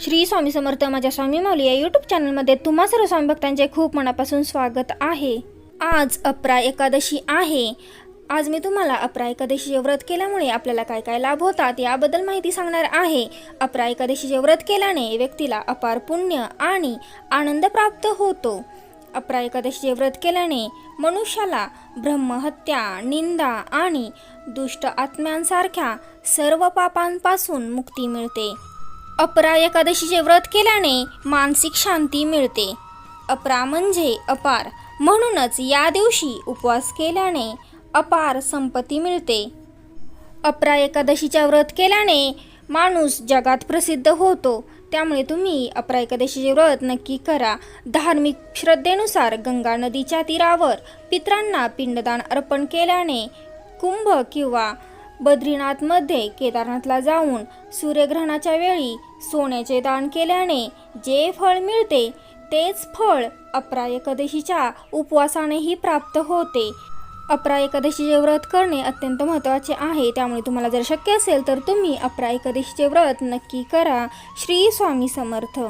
श्री स्वामी समर्थ माझ्या स्वामी माऊली या यूट्यूब चॅनलमध्ये तुम्हा सर्व स्वामी भक्तांचे खूप मनापासून स्वागत आहे. आज अपरा एकादशी आहे. आज मी तुम्हाला अपरा एकादशीचे व्रत केल्यामुळे आपल्याला काय काय लाभ होतात याबद्दल माहिती सांगणार आहे. अपरा एकादशीचे व्रत केल्याने व्यक्तीला अपार पुण्य आणि आनंद प्राप्त होतो. अपरा एकादशीचे व्रत केल्याने मनुष्याला ब्रह्महत्या निंदा आणि दुष्ट आत्म्यांसारख्या सर्व पापांपासून मुक्ती मिळते. अपरा एकादशीचे व्रत केल्याने मानसिक शांती मिळते. अपरा म्हणजे अपार. म्हणूनच या दिवशी उपवास केल्याने अपार संपत्ती मिळते. अपरा एकादशीच्या व्रत केल्याने माणूस जगात प्रसिद्ध होतो. त्यामुळे तुम्ही अपरा एकादशीचे व्रत नक्की करा. धार्मिक श्रद्धेनुसार गंगा नदीच्या तीरावर पित्रांना पिंडदान अर्पण केल्याने कुंभ किंवा बद्रीनाथमध्ये केदारनाथला जाऊन सूर्यग्रहणाच्या वेळी सोन्याचे दान केल्याने जे फळ मिळते तेच फळ अपरा एकादशीच्या उपवासानेही प्राप्त होते. अपरा एकादशीचे व्रत करणे अत्यंत महत्त्वाचे आहे. त्यामुळे तुम्हाला जर शक्य असेल तर तुम्ही अपरा एकादशीचे व्रत नक्की करा. श्री स्वामी समर्थ.